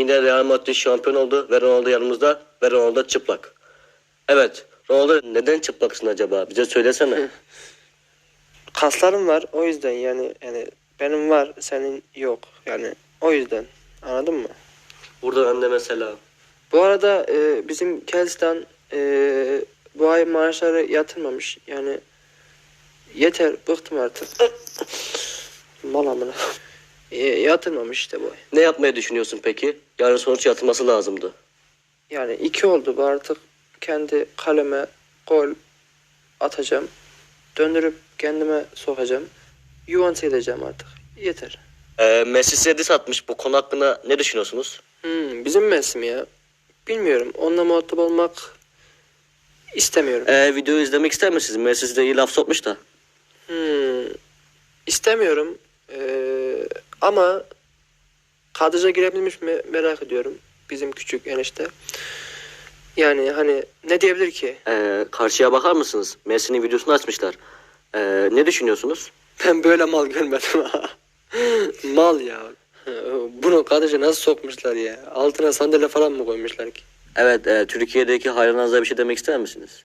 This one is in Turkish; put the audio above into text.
yine Real Madrid şampiyon oldu ve Ronaldo yanımızda ve Ronaldo çıplak. Evet, Ronaldo neden çıplaksın acaba? Bize söylesene. Kaslarım var o yüzden yani yani benim var senin yok yani o yüzden anladın mı? Burada önde mesela. Bu arada e, bizim Kels'ten e, bu ay maaşları yatırmamış yani yeter bıktım artık. Mal amına. E, yatırmamış işte bu ay. Ne yapmayı düşünüyorsun peki? Yarın sonuç yatırması lazımdı. Yani iki oldu bu artık kendi kaleme gol atacağım. Döndürüp kendime sokacağım. Juventus'a gideceğim artık. Yeter. Ee, Messi size diss atmış. Bu konu hakkında ne düşünüyorsunuz? Hmm, bizim Messi mi ya? Bilmiyorum. Onunla muhatap olmak istemiyorum. Ee, videoyu izlemek ister misiniz? Messi size iyi laf sokmuş da. Hmm, istemiyorum. Ee, ama kadraja girebilmiş mi merak ediyorum. Bizim küçük enişte. Yani hani ne diyebilir ki? Ee, karşıya bakar mısınız? Messi'nin videosunu açmışlar. Ee, ne düşünüyorsunuz? Ben böyle mal görmedim. mal ya. Bunu kadraja nasıl sokmuşlar ya? Altına sandalye falan mı koymuşlar ki? Evet, e, Türkiye'deki hayranlarınıza bir şey demek ister misiniz?